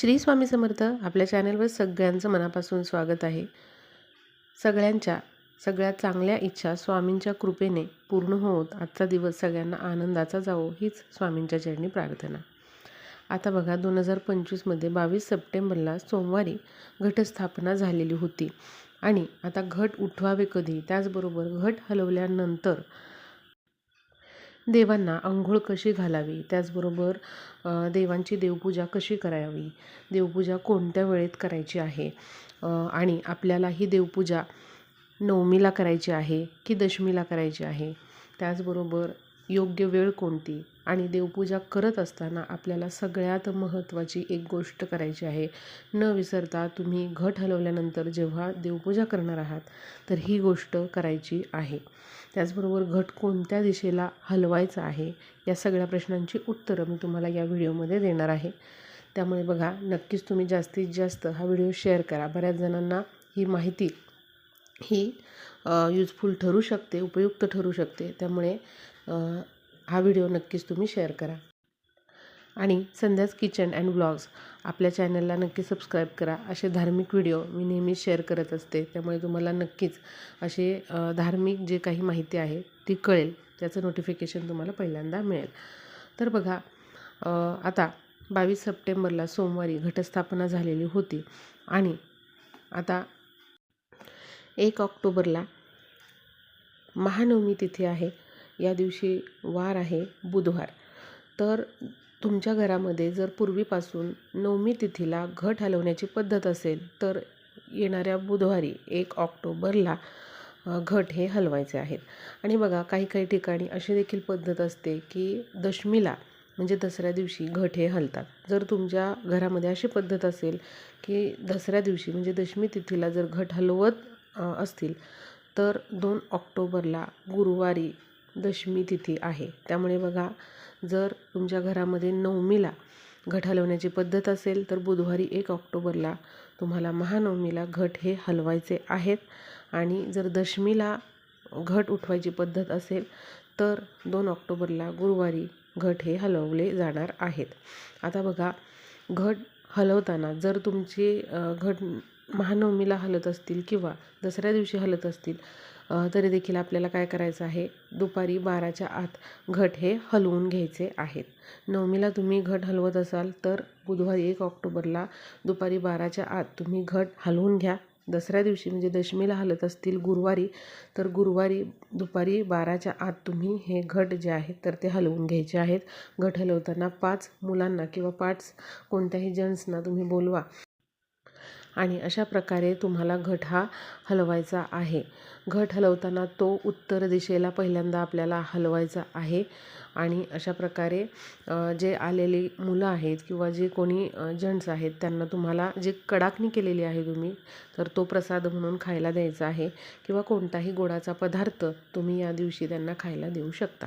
श्री स्वामी समर्थ आपल्या चॅनलवर सगळ्यांचं मनापासून स्वागत आहे. सगळ्यांच्या सगळ्या चांगल्या इच्छा स्वामींच्या कृपेने पूर्ण होत आजचा दिवस सगळ्यांना आनंदाचा जावो हीच स्वामींच्या चरणी प्रार्थना. आता बघा दोन हजार पंचवीसमध्ये बावीस सप्टेंबरला सोमवारी घटस्थापना झालेली होती. आणि आता घट उठवावे कधी? त्याचबरोबर घट हलवल्यानंतर देवांना आंघोळ कशी घालावी? त्याचबरोबर देवांची देवपूजा कशी करावी? देवपूजा कोणत्या वेळेत करायची आहे? आणि आपल्याला ही देवपूजा नवमीला करायची आहे की दशमीला करायची आहे? त्याचबरोबर योग्य वेळ कोणती? आणि देवपूजा करत असताना आपल्याला सगळ्यात महत्त्वाची एक गोष्ट करायची आहे. न विसरता तुम्ही घट हलवल्यानंतर जेव्हा देवपूजा करणार आहात तर ही गोष्ट करायची आहे. त्याचबरोबर घट कोणत्या दिशेला हलवायचा आहे या सगळ्या प्रश्नांची उत्तरं मी तुम्हाला या व्हिडिओमध्ये देणार आहे. त्यामुळे बघा नक्कीच तुम्ही जास्तीत जास्त हा व्हिडिओ शेअर करा. बऱ्याच जणांना ही माहिती ही यूजफुल ठरू शकते उपयुक्त ठरू शकते. त्यामुळे हा व्हिडिओ नक्कीच तुम्ही शेअर करा. आणि संध्याच किचन अँड ब्लॉग्स. आपल्या चॅनलला नक्की सबस्क्राईब करा. असे धार्मिक व्हिडिओ मी नेहमी शेअर करत असते. त्यामुळे तुम्हाला नक्कीच असे धार्मिक जे काही माहिती आहे ती कळेल. त्याचं नोटिफिकेशन तुम्हाला पहिल्यांदा मिळेल. तर बघा आता बावीस सप्टेंबरला सोमवारी घटस्थापना झालेली होती आणि आता एक ऑक्टोबरला महानवमी तिथी आहे. या दिवशी वार आहे बुधवार. तर तुमच्या घरामध्ये जर पूर्वीपासून नवमी तिथीला घट हलवण्याची पद्धत असेल तर येणाऱ्या बुधवारी एक ऑक्टोबरला घट हे हलवायचे आहेत. आणि बघा काही काही ठिकाणी अशी देखील पद्धत असते की दशमीला म्हणजे दसऱ्या दिवशी घट हे हलतात. जर तुमच्या घरामध्ये अशी पद्धत असेल की दसऱ्या दिवशी म्हणजे दशमी तिथीला जर घट हलवत असतील तर दोन ऑक्टोबरला गुरुवारी दशमी तिथी आहे. त्यामुळे बघा जर तुमच्या घरामध्ये नवमीला घट हलवण्याची पद्धत असेल तर बुधवारी एक ऑक्टोबरला तुम्हाला महानवमीला घट हे हलवायचे आहेत. आणि जर दशमीला घट उठवायची पद्धत असेल तर दोन ऑक्टोबरला गुरुवारी घट हे हलवले जाणार आहेत. आता बघा घट हलवताना जर तुमची घट महानवमीला हलत असतील किंवा दसऱ्या दिवशी हलत असतील तरी देखील आपल्याला काय करायचं आहे? दुपारी बाराच्या आत घट हे हलवून घ्यायचे आहेत. नवमीला तुम्ही घट हलवत असाल तर बुधवारी एक ऑक्टोबरला दुपारी बाराच्या आत तुम्ही घट हलवून घ्या. दसऱ्या दिवशी म्हणजे दशमीला हलत असतील गुरुवारी तर गुरुवारी दुपारी बाराच्या आत तुम्ही हे घट जे आहेत तर ते हलवून घ्यायचे आहेत. घट हलवताना पाच मुलांना किंवा पाच कोणत्याही जन्सना तुम्ही बोलवा. आणि अशा प्रकारे तुम्हाला घट हा हलवायचा आहे. घट हलवताना तो उत्तर दिशेला पहिल्यांदा आपल्याला हलवायचा आहे. आणि अशा प्रकारे जे आलेली मुलं आहेत किंवा जे कोणी जंट्स आहेत त्यांना तुम्हाला जे कडाकणी केलेली आहे तुम्ही तर तो प्रसाद म्हणून खायला द्यायचा आहे किंवा कोणताही गोडाचा पदार्थ तुम्ही या दिवशी त्यांना खायला देऊ शकता.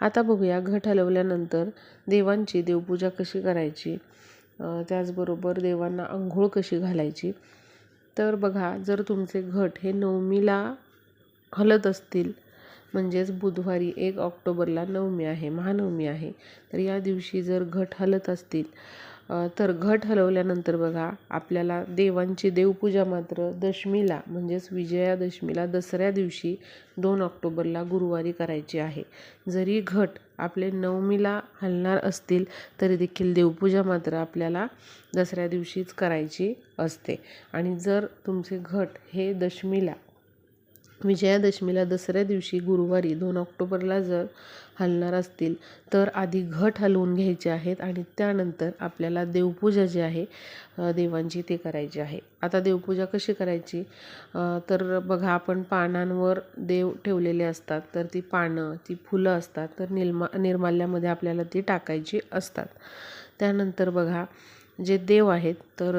आता बघूया घट हलवल्यानंतर देवांची देवपूजा कशी करायची? त्याचबरोबर देवांना आंघोळ कशी घालायची? तर बघा जर तुमचे घट हे नवमीला हलत असतील म्हणजेच बुधवारी एक ऑक्टोबरला नवमी आहे महानवमी आहे तर या दिवशी जर घट हलत असतील तर घट हलवल्यानंतर बघा आपल्याला देवांची देवपूजा मात्र दशमीला म्हणजेच विजयादशमीला दसऱ्या दिवशी दोन ऑक्टोबरला गुरुवारी करायची आहे. जरी घट आपले नवमीला हलणार असतील तरी देखील देवपूजा मात्र आपल्याला दसऱ्या दिवशीच करायची असते. आणि जर तुमचे घट हे दशमीला विजयादशमीला दसऱ्या दिवशी गुरुवारी दोन ऑक्टोबरला जर हलणार असतील तर आधी घट हलवून घ्यायचे आहेत आणि त्यानंतर आपल्याला देवपूजा जी आहे देवांची ते करायची आहे. आता देवपूजा कशी करायची? तर बघा आपण पानांवर देव ठेवलेले असतात तर ती पानं ती फुलं असतात तर निर्मा निर्माल्यामध्ये आपल्याला ती टाकायची असतात. त्यानंतर बघा जे देव आहेत तर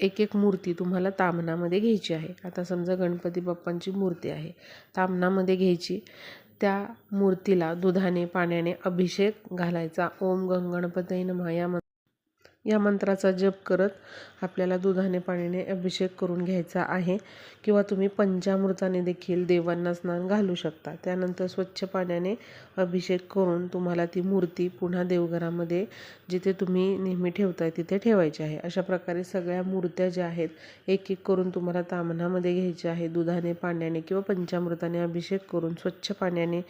एक एक मूर्ती तुम्हाला तामनामध्ये घ्यायची आहे. आता समजा गणपती बाप्पांची मूर्ती आहे. तामणामध्ये घ्यायची. त्या मूर्तीला दुधाने पाण्याने अभिषेक घालायचा. ओम गंग गणपतये नमः या या मंत्राचा जप करत आपल्याला दुधाने पाण्याने अभिषेक करून घ्यायचा आहे. किंवा तुम्ही पंचामृताने देखील देवांना स्नान घालू शकता. त्यानंतर स्वच्छ पाण्याने अभिषेक करून तुम्हाला ती मूर्ती पुन्हा देवघरामध्ये जिथे तुम्ही नेहमी ठेवताय तिथे ठेवायची आहे. अशा प्रकारे सगळ्या मूर्त्या ज्या आहेत एक एक करून तुम्हाला तामणामध्ये घ्यायच्या आहे. दुधाने पाण्याने किंवा पंचामृताने अभिषेक करून स्वच्छ पाण्याने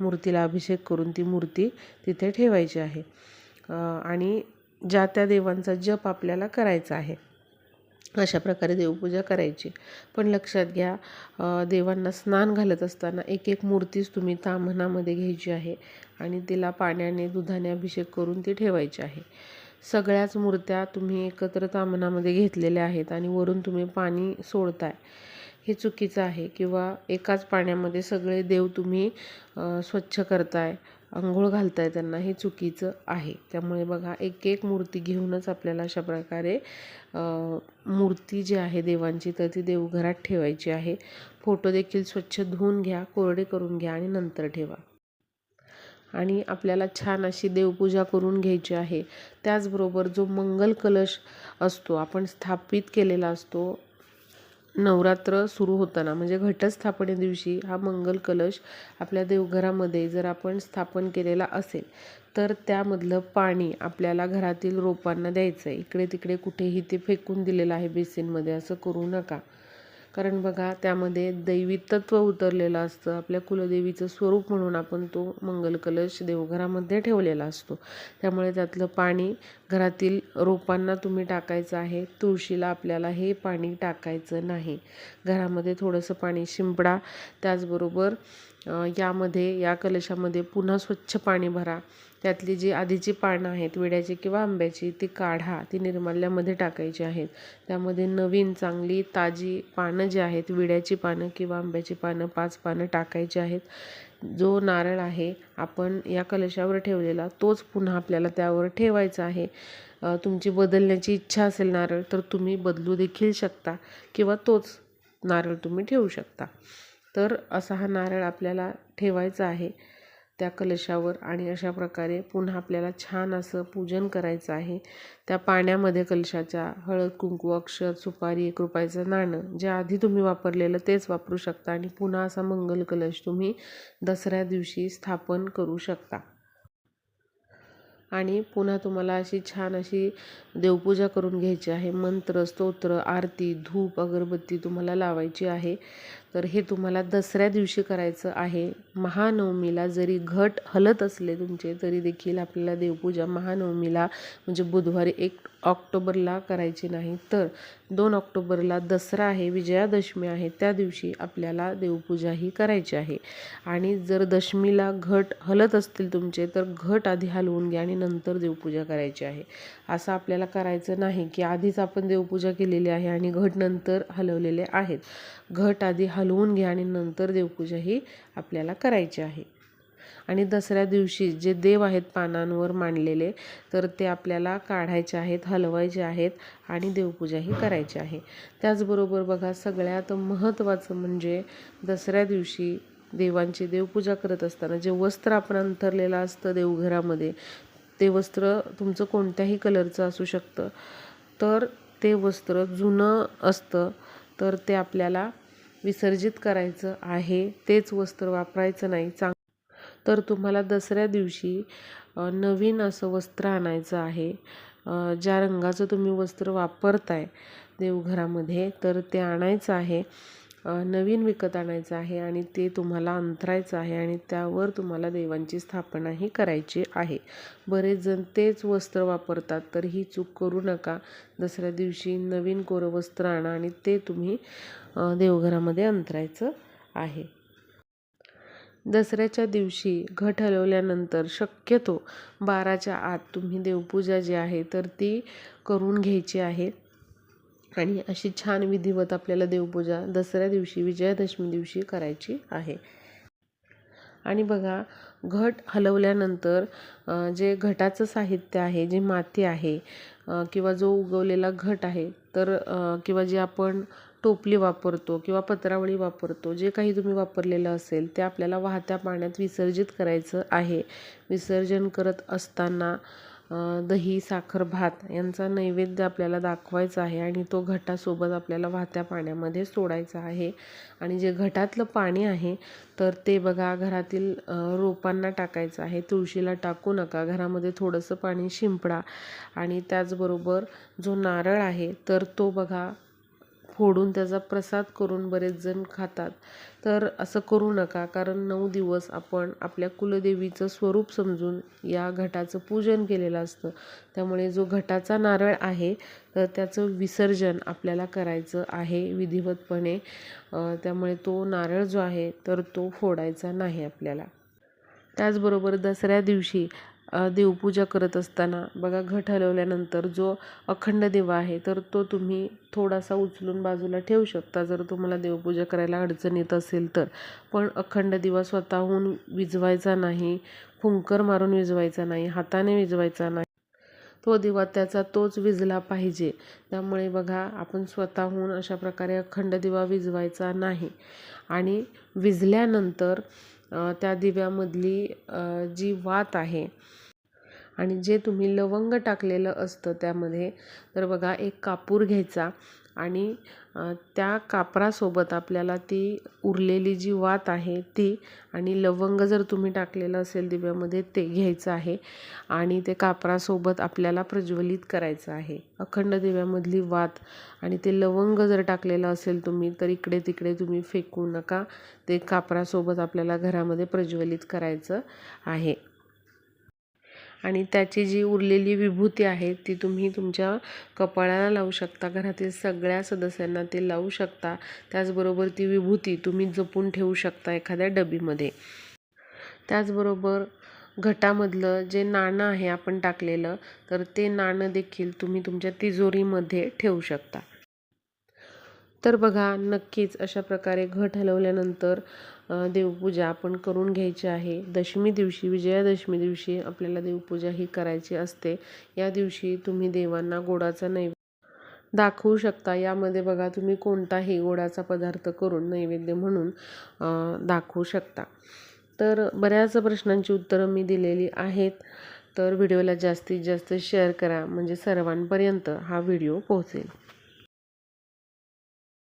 मूर्तीला अभिषेक करून ती मूर्ती तिथे ठेवायची आहे. आणि ज्या त्या देवांचा जप आपल्याला करायचा आहे. अशा प्रकारे देवपूजा करायची. पण लक्षात घ्या देवांना स्नान घालत असताना एक एक मूर्तीच तुम्ही ताम्हणामध्ये घ्यायची आहे आणि तिला पाण्याने दुधाने अभिषेक करून ती ठेवायची आहे. सगळ्याच मूर्त्या तुम्ही एकत्र ताम्हणामध्ये घेतलेल्या आहेत आणि वरून तुम्ही पाणी सोडताय. हे चुकीचं आहे किंवा एकाच पाण्यामध्ये सगळे देव तुम्ही स्वच्छ करताय. अंघोळ घालताय त्यांना हे चुकीचं आहे. त्यामुळे बघा एक एक मूर्ती घेऊनच आपल्याला अशा प्रकारे मूर्ती जी आहे देवांची तर ती देवघरात ठेवायची आहे. फोटो देखील स्वच्छ धुवून घ्या कोरडे करून घ्या आणि नंतर ठेवा. आणि आपल्याला छान अशी देवपूजा करून घ्यायची आहे. त्याचबरोबर जो मंगल कलश असतो आपण स्थापित केलेला असतो नवरात्र सुरू होताना म्हणजे घटस्थापने दिवशी हा मंगल कलश आपल्या देवघरामध्ये जर आपण स्थापन केलेला असेल तर त्यामधलं पाणी आपल्याला घरातील रोपांना द्यायचं आहे इकडे तिकडे कुठेही ते फेकून दिलेलं आहे बेसिनमध्ये असं करू नका. कारण बघा त्यामध्ये दैवी उतरलेलं असतं. आपल्या कुलदेवीचं स्वरूप म्हणून आपण तो मंगल कलश देवघरामध्ये ठेवलेला असतो. त्यामुळे त्यातलं पाणी घरातील रोपांना तुम्ही टाकायचं आहे. तुळशीला आपल्याला हे पाणी टाकायचं नाही. घरामध्ये थोडंसं पाणी शिंपडा त्याचबरोबर यामध्ये या कलशामध्ये पुन्हा स्वच्छ पाणी भरा. त्यातली जी आधीची पानं आहेत विड्याची किंवा आंब्याची ती काढा ती निर्माल्यामध्ये टाकायची आहेत. त्यामध्ये नवीन चांगली ताजी पानं जी आहेत विड्याची पानं किंवा आंब्याची पानं पाच पानं टाकायची आहेत. जो नारळ आहे आपण या कलशावर ठेवलेला तोच पुन्हा आपल्याला त्यावर ठेवायचा आहे. तुमची बदलण्याची इच्छा असेल नारळ तर तुम्ही बदलू देखील शकता किंवा तोच नारळ तुम्ही ठेवू शकता. तर असा हा नारळ आपल्याला ठेवायचा आहे त्या कलशावर आणि अशा प्रकारे पुन्हा आपल्याला छान असं पूजन करायचं आहे. त्या पाण्यामध्ये कलशाच्या हळद कुंकू अक्षर सुपारी एक रुपयाचं नाणं जे आधी तुम्ही वापरलेलं तेच वापरू शकता आणि पुन्हा असा मंगल कलश तुम्ही दसऱ्या दिवशी स्थापन करू शकता. आणि पुन्हा तुम्हाला अशी छान अशी देवपूजा करून घ्यायची आहे. मंत्र स्तोत्र आरती धूप अगरबत्ती तुम्हाला लावायची आहे. तर हे तुम्हाला दसऱ्या दिवशी करायचं आहे. महानवमीला जरी घट हलत असले तुमचे तरी देखील आपल्याला देवपूजा महानवमीला म्हणजे बुधवारी एक ऑक्टोबरला करायची नाही. तर दोन ऑक्टोबरला दसरा आहे विजयादशमी आहे त्या दिवशी आपल्याला देवपूजा ही करायची आहे. आणि जर दशमीला घट हलत असतील तुमचे तर घट आधी हलवून घ्या आणि नंतर देवपूजा करायची आहे. असं आपल्याला करायचं नाही की आधीच आपण देवपूजा केलेली आहे आणि घट नंतर हलवलेले आहेत. घट आधी हलवून घ्या आणि नंतर देवपूजा ही आपल्याला करायची आहे. आणि दसऱ्या दिवशी जे देव आहेत पानांवर मांडलेले तर ते आपल्याला काढायचे आहेत हलवायचे आहेत आणि देवपूजाही करायची आहे. त्याचबरोबर बघा सगळ्यात महत्त्वाचं म्हणजे दसऱ्या दिवशी देवांची देवपूजा करत असताना जे वस्त्र आपण अंथरलेलं असतं देवघरामध्ये ते वस्त्र तुमचं कोणत्याही कलरचं असू शकतं. तर ते वस्त्र जुनं असतं तर ते आपल्याला विसर्जित करायचं आहे. तेच वस्त्र वापरायचं नाही. चांग तर तुम्हाला दसऱ्या दिवशी नवीन असं वस्त्र आणायचं आहे. ज्या रंगाचं तुम्ही वस्त्र वापरताय देवघरामध्ये तर ते आणायचं आहे. नवीन विकत आणायचं आहे आणि ते तुम्हाला अंतरायचं आहे आणि त्यावर तुम्हाला देवांची स्थापनाही करायची आहे. बरेच जण तेच वस्त्र वापरतात तर ही चूक करू नका. दसऱ्या दिवशी नवीन कोरं वस्त्र आणा आणि ते तुम्ही देवघरामध्ये अंतरायचं आहे. दसऱ्याच्या दिवशी घट हलवल्यानंतर शक्यतो बाराच्या आत तुम्ही देवपूजा जी आहे तर ती करून घ्यायची आहे. आणि अशी छान विधिवत आपल्याला देवपूजा दसऱ्या दिवशी विजयादशमी दिवशी करायची आहे. आणि बघा घट हलवल्यानंतर जे घटाचं साहित्य आहे जी माती आहे किंवा जो उगवलेला घट आहे तर किंवा जे आपण टोपली वापरतो किंवा पत्रावळी वापरतो जे काही तुम्ही वापरलेलं असेल ते आपल्याला वाहत्या पाण्यात विसर्जित करायचं आहे. विसर्जन करत असताना दही साखर भात यांचा नैवेद्य आपल्याला दाखवायचा आहे आणि तो घटासोबत आपल्याला वाहत्या पाण्यामध्ये सोडायचा आहे. आणि जे घटातलं पाणी आहे तर ते बघा घरातील रोपांना टाकायचं आहे. तुळशीला टाकू नका. घरामध्ये थोडंसं पाणी शिंपडा. आणि त्याचबरोबर जो नारळ आहे तर तो बघा फोडून त्याचा प्रसाद करून बरेच जण खातात. तर असं करू नका कारण नऊ दिवस आपण आपल्या कुलदेवीचं स्वरूप समजून या घटाचं पूजन केलेलं असतं. त्यामुळे जो घटाचा नारळ आहे तर त्याचं विसर्जन आपल्याला करायचं आहे विधिवतपणे. त्यामुळे तो नारळ जो आहे तर तो फोडायचा नाही आपल्याला. त्याचबरोबर दसऱ्या दिवशी देवपूजा करत असताना बघा घट हलवल्यानंतर जो अखंड दिवा आहे तर तो तुम्ही थोडासा उचलून बाजूला ठेवू शकता. जर तुम्हाला देवपूजा करायला अडचण येत असेल तर. पण अखंड दिवा स्वतःहून विजवायचा नाही फुंकर मारून विजवायचा नाही हाताने विजवायचा नाही. तो दिवा त्याचा तोच विजला पाहिजे. त्यामुळे बघा आपण स्वतःहून अशा प्रकारे अखंड दिवा विजवायचा नाही. आणि विजल्यानंतर त्या दिव्यामधली जी वात आहे आणि जे तुम्ही लवंग टाकलेलं असतं त्यामध्ये तर बघा एक कापूर घ्यायचा. आणि त्या कापरासोबत आपल्याला ती उरलेली जी वात आहे ती आणि लवंग जर तुम्ही टाकलेलं असेल दिव्यामध्ये ते घ्यायचं आहे आणि ते कापरासोबत आपल्याला प्रज्वलित करायचं आहे. अखंड दिव्यामधली वात आणि ते लवंग जर टाकलेलं असेल तुम्ही तर इकडे तिकडे तुम्ही फेकू नका. ते कापरासोबत आपल्याला घरामध्ये प्रज्वलित करायचं आहे. आणि त्याची जी उरलेली विभूती आहे ती तुम्ही तुमच्या कपाळाला लावू शकता घरातील सगळ्या सदस्यांना ते लावू शकता. त्याचबरोबर ती विभूती तुम्ही जपून ठेवू शकता एखाद्या डबीमध्ये. त्याचबरोबर घटामधलं जे नाणं आहे आपण टाकलेलं तर ते नाणं देखील तुम्ही तुमच्या तिजोरीमध्ये ठेवू शकता. तर बघा नक्कीच अशा प्रकारे घट हलवल्यानंतर देवपूजा आपण करून घ्यायची आहे. दशमी दिवशी विजयादशमी दिवशी आपल्याला देवपूजा ही करायची असते. या दिवशी तुम्ही देवांना गोडाचा नैवेद्य दाखवू शकता. यामध्ये बघा तुम्ही कोणताही गोडाचा पदार्थ करून नैवेद्य म्हणून दाखवू शकता. तर बऱ्याच प्रश्नांची उत्तरं मी दिलेली आहेत. तर व्हिडिओला जास्तीत जास्त शेअर करा. म्हणजे सर्वांपर्यंत हा व्हिडिओ पोहोचेल.